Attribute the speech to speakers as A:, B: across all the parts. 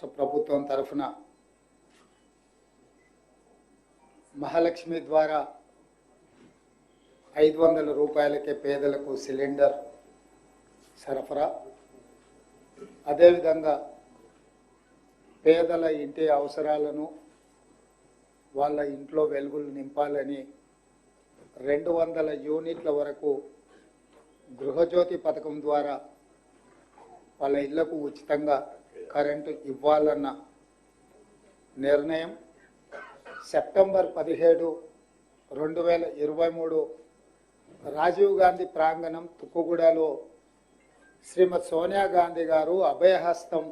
A: రాష్ట్ర ప్రభుత్వం తరఫున మహాలక్ష్మి ద్వారా ఐదు వందల రూపాయలకే పేదలకు సిలిండర్ సరఫరా. అదేవిధంగా పేదల ఇంటి అవసరాలను వాళ్ళ ఇంట్లో వెలుగులు నింపాలని రెండు వందల యూనిట్ల వరకు గృహజ్యోతి పథకం ద్వారా వాళ్ళ ఇళ్ళకు ఉచితంగా కరెంటు ఇవ్వాలన్న నిర్ణయం సెప్టెంబర్ పదిహేడు రెండు వేల ఇరవై మూడు రాజీవ్ గాంధీ ప్రాంగణం తుక్కుగూడలో శ్రీమతి సోనియా గాంధీ గారు అభయహస్తం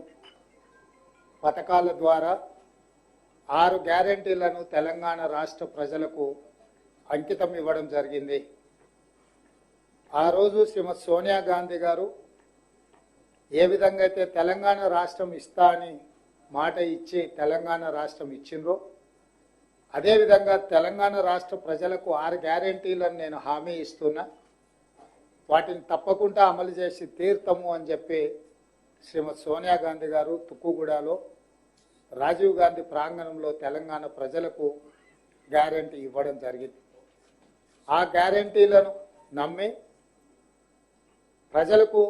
A: పథకాల ద్వారా ఆరు గ్యారంటీలను తెలంగాణ రాష్ట్ర ప్రజలకు అంకితం ఇవ్వడం జరిగింది. ఆ రోజు శ్రీమతి సోనియా గాంధీ గారు ఏ విధంగా అయితే తెలంగాణ రాష్ట్రం ఇస్తా అని మాట ఇచ్చి తెలంగాణ రాష్ట్రం ఇచ్చిండ్రో అదేవిధంగా తెలంగాణ రాష్ట్ర ప్రజలకు ఆరు గ్యారంటీలను నేను హామీ ఇస్తున్నా. వాటిని తప్పకుండా అమలు చేసి తీర్థము అని చెప్పి శ్రీమతి సోనియా గాంధీ గారు తుక్కుగూడలో రాజీవ్ గాంధీ ప్రాంగణంలో తెలంగాణ ప్రజలకు గ్యారంటీ ఇవ్వడం జరిగింది. ఆ గ్యారంటీలను నమ్మి ప్రజలకు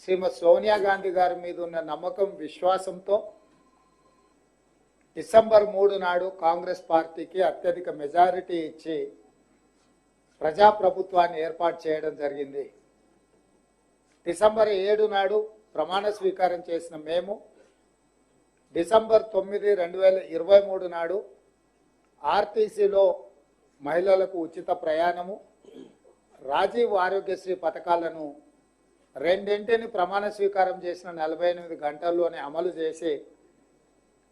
A: శ్రీమతి సోనియా గాంధీ గారి మీద ఉన్న నమ్మకం విశ్వాసంతో డిసెంబర్ మూడు నాడు కాంగ్రెస్ పార్టీకి అత్యధిక మెజారిటీ ఇచ్చి ప్రజాప్రభుత్వాన్ని ఏర్పాటు చేయడం జరిగింది. డిసెంబర్ ఏడు నాడు ప్రమాణ స్వీకారం చేసిన మేము డిసెంబర్ తొమ్మిది రెండు వేల ఇరవై మూడు నాడు ఆర్టీసీలో మహిళలకు ఉచిత ప్రయాణము రాజీవ్ ఆరోగ్యశ్రీ పథకాలను రెండింటిని ప్రమాణ స్వీకారం చేసిన నలభై ఎనిమిది గంటల్లోనే అమలు చేసి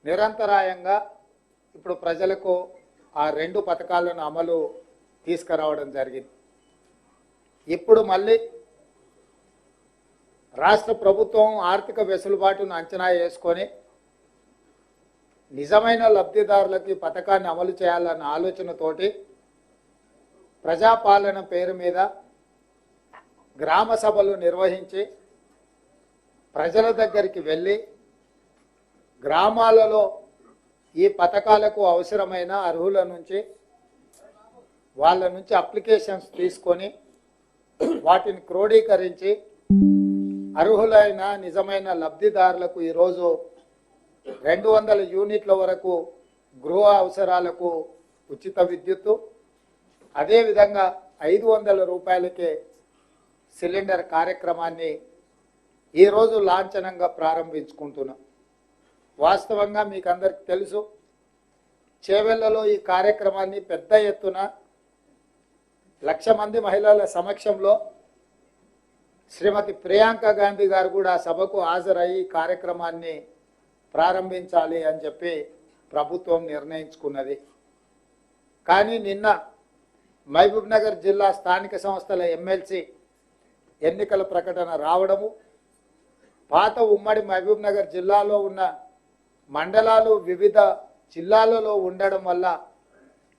A: నిరంతరాయంగా ఇప్పుడు ప్రజలకు ఆ రెండు పథకాలను అమలు తీసుకురావడం జరిగింది. ఇప్పుడు మళ్ళీ రాష్ట్ర ప్రభుత్వం ఆర్థిక వెసులుబాటును అంచనా వేసుకొని నిజమైన లబ్ధిదారులకి పథకాన్ని అమలు చేయాలన్న ఆలోచనతోటి ప్రజాపాలన పేరు మీద గ్రామ సభలు నిర్వహించి ప్రజల దగ్గరికి వెళ్ళి గ్రామాలలో ఈ పథకాలకు అవసరమైన అర్హుల నుంచి వాళ్ళ నుంచి అప్లికేషన్స్ తీసుకొని వాటిని క్రోడీకరించి అర్హులైన నిజమైన లబ్ధిదారులకు ఈరోజు రెండు వందల యూనిట్ల వరకు గృహ అవసరాలకు ఉచిత విద్యుత్తు అదేవిధంగా ఐదు వందల రూపాయలకే సిలిండర్ కార్యక్రమాన్ని ఈరోజు లాంఛనంగా ప్రారంభించుకుంటున్నాం. వాస్తవంగా మీకు అందరికి తెలుసు చేవెళ్ళలో ఈ కార్యక్రమాన్ని పెద్ద ఎత్తున లక్ష మంది మహిళల సమక్షంలో శ్రీమతి ప్రియాంక గాంధీ గారు కూడా సభకు హాజరయ్యి కార్యక్రమాన్ని ప్రారంభించాలి అని చెప్పి ప్రభుత్వం నిర్ణయించుకున్నది. కానీ నిన్న మహబూబ్ నగర్ జిల్లా స్థానిక సంస్థల ఎమ్మెల్సీ ఎన్నికల ప్రకటన రావడము పాత ఉమ్మడి మహబూబ్ నగర్ జిల్లాలో ఉన్న మండలాలు వివిధ జిల్లాలలో ఉండడం వల్ల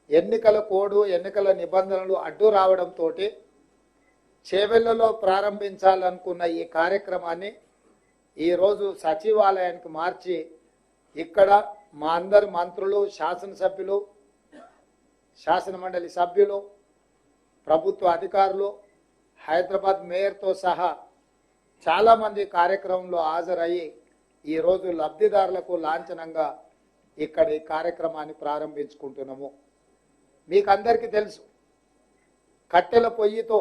A: ఎన్నికల కోడ్ ఎన్నికల నిబంధనలు అడ్డు రావడంతో చేవెళ్ళలో ప్రారంభించాలనుకున్న ఈ కార్యక్రమాన్ని ఈరోజు సచివాలయానికి మార్చి ఇక్కడ మా అందరి మంత్రులు శాసనసభ్యులు శాసనమండలి సభ్యులు ప్రభుత్వ అధికారులు హైదరాబాద్ మేయర్తో సహా చాలామంది కార్యక్రమంలో హాజరయ్యి ఈరోజు లబ్ధిదారులకు లాంఛనంగా ఇక్కడ ఈ కార్యక్రమాన్ని ప్రారంభించుకుంటున్నాము. మీకు అందరికీ తెలుసు కట్టెల పొయ్యితో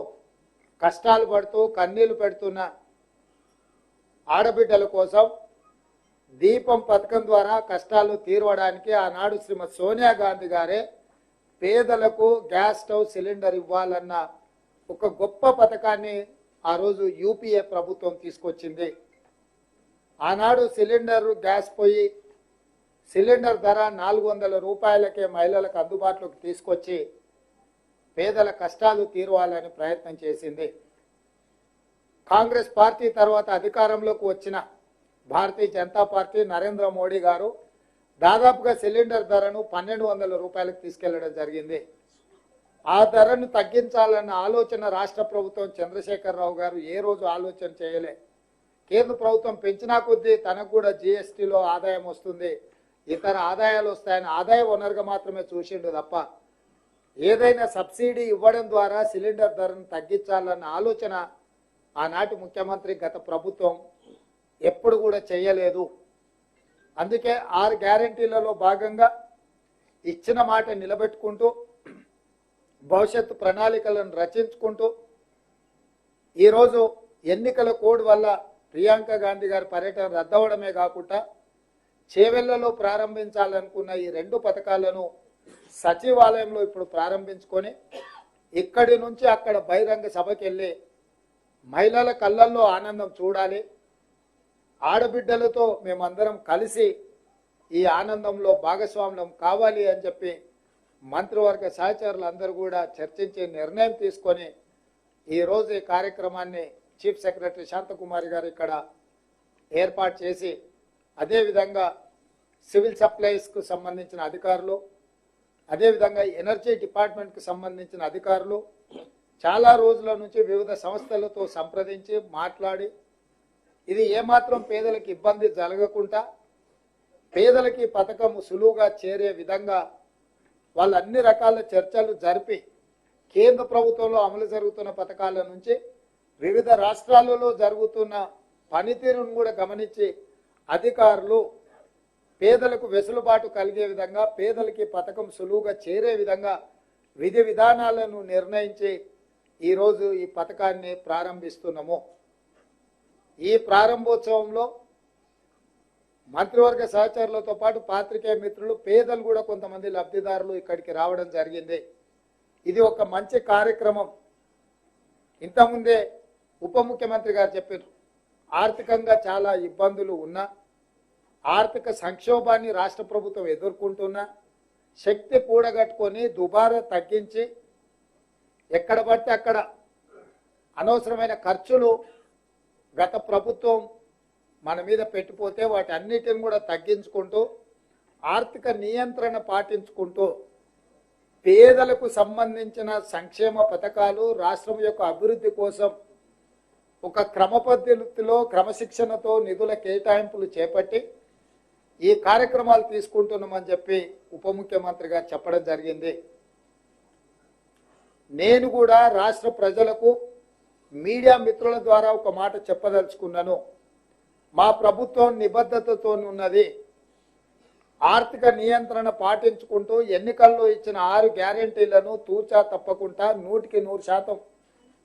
A: కష్టాలు పడుతూ కన్నీళ్ళు పెడుతున్న ఆడబిడ్డల కోసం దీపం పథకం ద్వారా కష్టాలు తీరవడానికి ఆనాడు శ్రీమతి సోనియా గాంధీ గారే పేదలకు గ్యాస్ స్టవ్ సిలిండర్ ఇవ్వాలన్న ఒక గొప్ప పథకాన్ని ఆ రోజు యూపీఏ ప్రభుత్వం తీసుకొచ్చింది. ఆనాడు సిలిండర్ గ్యాస్ పొయ్యి సిలిండర్ ధర నాలుగు వందల రూపాయలకే మహిళలకు అందుబాటులోకి తీసుకొచ్చి పేదల కష్టాలు తీరవాలని ప్రయత్నం చేసింది. కాంగ్రెస్ పార్టీ తర్వాత అధికారంలోకి వచ్చిన భారతీయ జనతా పార్టీ నరేంద్ర మోడీ గారు దాదాపుగా సిలిండర్ ధరను పన్నెండు వందల రూపాయలకు తీసుకెళ్ళడం జరిగింది. ఆ ధరను తగ్గించాలన్న ఆలోచన రాష్ట్ర ప్రభుత్వం చంద్రశేఖరరావు గారు ఏ రోజు ఆలోచన చేయలే. కేంద్ర ప్రభుత్వం పెంచినా కొద్దీ తనకు కూడా జిఎస్టీలో ఆదాయం వస్తుంది. ఇతర ఆదాయాలు వస్తాయని ఆదాయ వనరుగా మాత్రమే చూసిండు తప్ప ఏదైనా సబ్సిడీ ఇవ్వడం ద్వారా సిలిండర్ ధరను తగ్గించాలన్న ఆలోచన ఆనాటి ముఖ్యమంత్రి గత ప్రభుత్వం ఎప్పుడు కూడా చేయలేదు. అందుకే ఆరు గ్యారంటీలలో భాగంగా ఇచ్చిన మాట నిలబెట్టుకుంటూ భవిష్యత్తు ప్రణాళికలను రచించుకుంటూ ఈరోజు ఎన్నికల కోడ్ వల్ల ప్రియాంక గాంధీ గారి పర్యటన రద్దవడమే కాకుండా చేవెళ్ళలో ప్రారంభించాలనుకున్న ఈ రెండు పథకాలను సచివాలయంలో ఇప్పుడు ప్రారంభించుకొని ఇక్కడి నుంచి అక్కడ బహిరంగ సభకి వెళ్ళి మహిళల కళ్ళల్లో ఆనందం చూడాలి. ఆడబిడ్డలతో మేమందరం కలిసి ఈ ఆనందంలో భాగస్వామ్యం కావాలి అని చెప్పి మంత్రివర్గ సహచరులు అందరూ కూడా చర్చించి నిర్ణయం తీసుకొని ఈరోజు ఈ కార్యక్రమాన్ని చీఫ్ సెక్రటరీ శాంతకుమారి గారు ఇక్కడ ఏర్పాటు చేసి అదేవిధంగా సివిల్ సప్లైస్కు సంబంధించిన అధికారులు అదేవిధంగా ఎనర్జీ డిపార్ట్మెంట్కి సంబంధించిన అధికారులు చాలా రోజుల నుంచి వివిధ సంస్థలతో సంప్రదించి మాట్లాడి ఇది ఏమాత్రం పేదలకు ఇబ్బంది జరగకుండా పేదలకి పథకం సులువుగా చేరే విధంగా వాళ్ళు అన్ని రకాల చర్చలు జరిపి కేంద్ర ప్రభుత్వంలో అమలు జరుగుతున్న పథకాల నుంచి వివిధ రాష్ట్రాలలో జరుగుతున్న పనితీరును కూడా గమనించి అధికారులు పేదలకు వెసులుబాటు కలిగే విధంగా పేదలకి పథకం సులువుగా చేరే విధంగా విధి విధానాలను నిర్ణయించి ఈరోజు ఈ పథకాన్ని ప్రారంభిస్తున్నాము. ఈ ప్రారంభోత్సవంలో మంత్రివర్గ సహచరులతో పాటు పాత్రికేయ మిత్రులు పేదలు కూడా కొంతమంది లబ్ధిదారులు ఇక్కడికి రావడం జరిగింది. ఇది ఒక మంచి కార్యక్రమం. ఇంతకుముందే ఉప ముఖ్యమంత్రి గారు చెప్పారు ఆర్థికంగా చాలా ఇబ్బందులు ఉన్నా ఆర్థిక సంక్షోభాన్ని రాష్ట్ర ప్రభుత్వం ఎదుర్కొంటున్నా శక్తి కూడగట్టుకొని దుబారా తగ్గించి ఎక్కడ పడితే అక్కడ అనవసరమైన ఖర్చులు గత ప్రభుత్వం మన మీద పెట్టిపోతే వాటి అన్నిటిని కూడా తగ్గించుకుంటూ ఆర్థిక నియంత్రణ పాటించుకుంటూ పేదలకు సంబంధించిన సంక్షేమ పథకాలు రాష్ట్రం యొక్క అభివృద్ధి కోసం ఒక క్రమ పద్ధతిలో క్రమశిక్షణతో నిధుల కేటాయింపులు చేపట్టి ఈ కార్యక్రమాలు తీసుకుంటున్నామని చెప్పి ఉప ముఖ్యమంత్రిగా చెప్పడం జరిగింది. నేను కూడా రాష్ట్ర ప్రజలకు మీడియా మిత్రుల ద్వారా ఒక మాట చెప్పదలుచుకున్నాను. మా ప్రభుత్వం నిబద్ధతతో ఉన్నది ఆర్థిక నియంత్రణ పాటించుకుంటూ ఎన్నికల్లో ఇచ్చిన ఆరు గ్యారెంటీలను తూచా తప్పకుండా నూటికి నూరు శాతం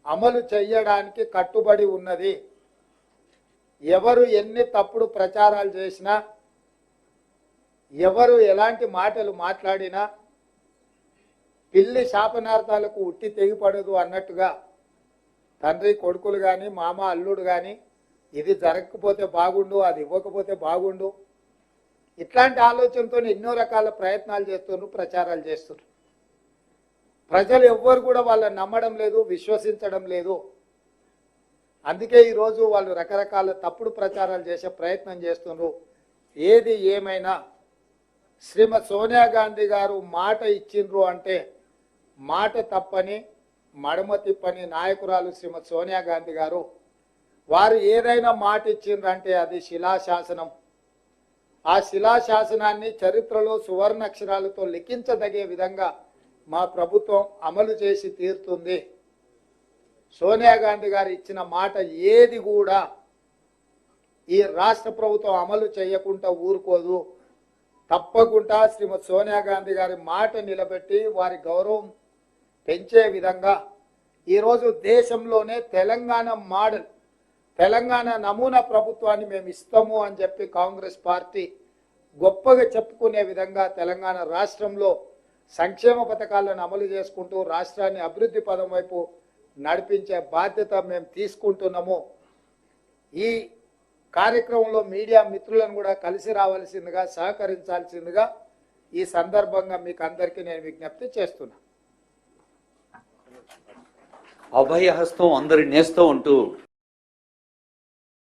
A: అమలు చేయడానికి కట్టుబడి ఉన్నది. ఎవరు ఎన్ని తప్పుడు ప్రచారాలు చేసినా ఎవరు ఎలాంటి మాటలు మాట్లాడినా పిల్లి శాపనార్థాలకు ఉట్టి తెగిపడదు అన్నట్టుగా తండ్రి కొడుకులు కానీ మామ అల్లుడు కానీ ఇది జరగకపోతే బాగుండు అది ఇవ్వకపోతే బాగుండు. ఇట్లాంటి ఆలోచనతో ఎన్నో రకాల ప్రయత్నాలు చేస్తున్నారు ప్రచారాలు చేస్తున్నారు ప్రజలు ఎవ్వరు కూడా వాళ్ళని నమ్మడం లేదు విశ్వసించడం లేదు. అందుకే ఈరోజు వాళ్ళు రకరకాల తప్పుడు ప్రచారాలు చేసే ప్రయత్నం చేస్తున్నారు ఏది ఏమైనా శ్రీమతి సోనియా గాంధీ గారు మాట ఇచ్చిండ్రు అంటే మాట తప్పని మడమ తిప్పని నాయకురాలు శ్రీమతి సోనియా గాంధీ గారు వారు ఏదైనా మాట ఇచ్చిండ్రు అంటే అది శిలాశాసనం. ఆ శిలాశాసనాన్ని చరిత్రలో సువర్ణ అక్షరాలతో లిఖించదగే విధంగా మా ప్రభుత్వం అమలు చేసి తీరుతుంది. సోనియా గాంధీ గారు ఇచ్చిన మాట ఏది కూడా ఈ రాష్ట్ర ప్రభుత్వం అమలు చేయకుండా ఊరుకోదు. తప్పకుండా శ్రీమతి సోనియా గాంధీ గారి మాట నిలబెట్టి వారి గౌరవం పెంచే విధంగా ఈరోజు దేశంలోనే తెలంగాణ మోడల్ తెలంగాణ నమూనా ప్రభుత్వాన్ని మేము ఇస్తాము అని చెప్పి కాంగ్రెస్ పార్టీ గొప్పగా చెప్పుకునే విధంగా తెలంగాణ రాష్ట్రంలో సంక్షేమ పథకాలను అమలు చేసుకుంటూ రాష్ట్రాన్ని అభివృద్ధి పదం వైపు నడిపించే బాధ్యత మేము తీసుకుంటున్నాము. ఈ కార్యక్రమంలో మీడియా మిత్రులను కూడా కలిసి రావాల్సిందిగా సహకరించాల్సిందిగా ఈ సందర్భంగా మీకు అందరికీ నేను విజ్ఞప్తి చేస్తున్నా.
B: అభయ హస్తం అందరి నేస్తం ఉంటూ